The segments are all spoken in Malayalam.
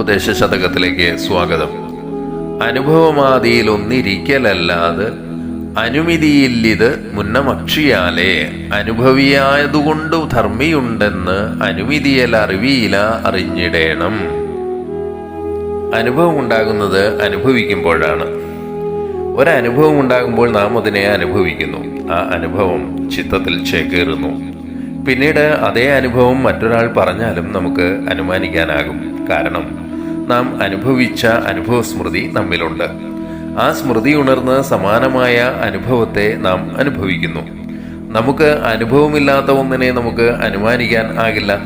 ഉപദേശ ശതകത്തിലേക്ക് സ്വാഗതം. അനുഭവമാദിയിൽ ഒന്നിരിക്കലല്ലാതെ അനുമതിയില്ലിത് മുന്നമക്ഷിയാലേ. അനുഭവിയായതുകൊണ്ട് ധർമ്മിയുണ്ടെന്ന് അനുമതിയൽ അറിവിയില അറിഞ്ഞിടേണം. അനുഭവം ഉണ്ടാകുന്നത് അനുഭവിക്കുമ്പോഴാണ്. ഒരനുഭവം ഉണ്ടാകുമ്പോൾ നാം അതിനെ അനുഭവിക്കുന്നു. ആ അനുഭവം ചിത്തത്തിൽ ചേക്കേറുന്നു. പിന്നീട് അതേ അനുഭവം മറ്റൊരാൾ പറഞ്ഞാലും നമുക്ക് അനുമാനിക്കാനാകും. കാരണം നാം അനുഭവിച്ച അനുഭവ സ്മൃതി നമ്മിലുണ്ട്. ആ സ്മൃതി ഉണർന്ന് സമാനമായ അനുഭവത്തെ നാം അനുഭവിക്കുന്നു. നമുക്ക് അനുഭവമില്ലാത്ത ഒന്നിനെ നമുക്ക് അനുമാനിക്കാൻ ആകില്ല.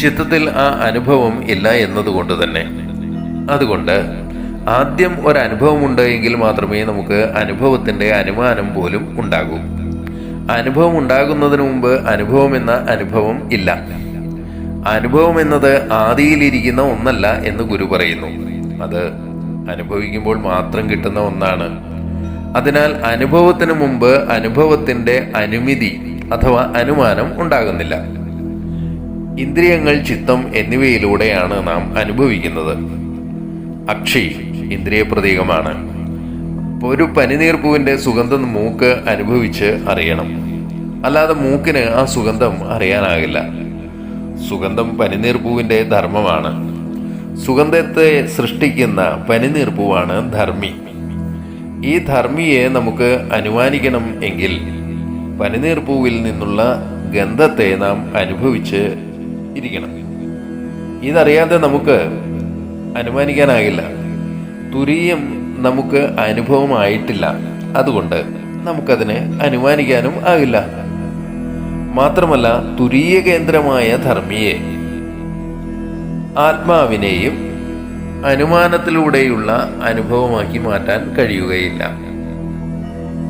ചിത്തത്തിൽ ആ അനുഭവം ഇല്ല എന്നതുകൊണ്ട് തന്നെ. അതുകൊണ്ട് ആദ്യം ഒരു അനുഭവമുണ്ട് എങ്കിൽ മാത്രമേ നമുക്ക് അനുഭവത്തിന്റെ അനുമാനം പോലും ഉണ്ടാകൂ. അനുഭവം ഉണ്ടാകുന്നതിന് മുമ്പ് അനുഭവം എന്ന അനുഭവം ഇല്ല. അനുഭവം എന്നത് ആദിയിലിരിക്കുന്ന ഒന്നല്ല എന്ന് ഗുരു പറയുന്നു. അത് അനുഭവിക്കുമ്പോൾ മാത്രം കിട്ടുന്ന ഒന്നാണ്. അതിനാൽ അനുഭവത്തിന് മുമ്പ് അനുഭവത്തിന്റെ അനുമതി അഥവാ അനുമാനം ഉണ്ടാകുന്നില്ല. ഇന്ദ്രിയങ്ങൾ ചിത്തം എന്നിവയിലൂടെയാണ് നാം അനുഭവിക്കുന്നത്. അക്ഷി ഇന്ദ്രിയ പ്രതീകമാണ് ഒരു പനിനീർപ്പൂവിന്റെ സുഗന്ധം മൂക്ക് അനുഭവിച്ച് അറിയണം. അല്ലാതെ മൂക്കിന് ആ സുഗന്ധം അറിയാനാകില്ല. സുഗന്ധം പനിനീർ പനിനീർപ്പൂവിന്റെ ധർമ്മമാണ്. സുഗന്ധത്തെ സൃഷ്ടിക്കുന്ന പനിനീർ പൂവാണ് ധർമ്മി. ഈ ധർമ്മിയെ നമുക്ക് അനുമാനിക്കണം എങ്കിൽ പനിനീർ പൂവിൽ നിന്നുള്ള ഗന്ധത്തെ നാം അനുഭവിച്ച് ഇരിക്കണം. ഇതറിയാതെ നമുക്ക് അനുമാനിക്കാനാകില്ല. തുരീയം നമുക്ക് അനുഭവമായിട്ടില്ല. അതുകൊണ്ട് നമുക്കതിനെ അനുമാനിക്കാനും ആകില്ല. മാത്രമല്ല തുരീയ കേന്ദ്രമായ ധർമ്മിയെ. ആത്മാവിനെയും അനുമാനത്തിലൂടെയുള്ള അനുഭവമാക്കി മാറ്റാൻ കഴിയുകയില്ല.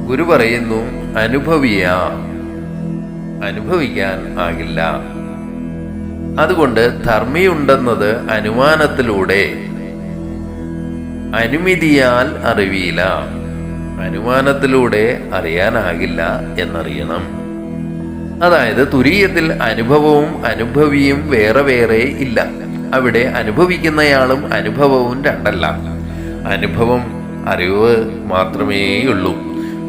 ഗുരു പറയുന്നു അനുഭവിയ അനുഭവിക്കാൻ ആകില്ല. അതുകൊണ്ട് ധർമ്മിയുണ്ടെന്നത് അനുമാനത്തിലൂടെ. അനുമതിയാൽ അറിവിയില്ല അനുമാനത്തിലൂടെ അറിയാനാകില്ല എന്നറിയണം. അതായത് തുരീയത്തിൽ അനുഭവവും അനുഭവിയും വേറെ വേറെ ഇല്ല. അവിടെ അനുഭവിക്കുന്നയാളും അനുഭവവും രണ്ടല്ല. അനുഭവം അറിവ് മാത്രമേയുള്ളൂ.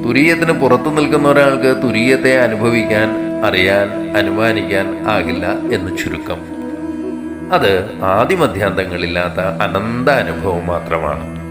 തുരീയത്തിന് പുറത്തു നിൽക്കുന്ന ഒരാൾക്ക് തുരീയത്തെ അനുഭവിക്കാൻ അറിയാൻ അനുമാനിക്കാൻ ആകില്ല എന്ന് ചുരുക്കം. അത് ആദിമധ്യാന്തങ്ങളില്ലാത്ത അനന്ത അനുഭവം മാത്രമാണ്.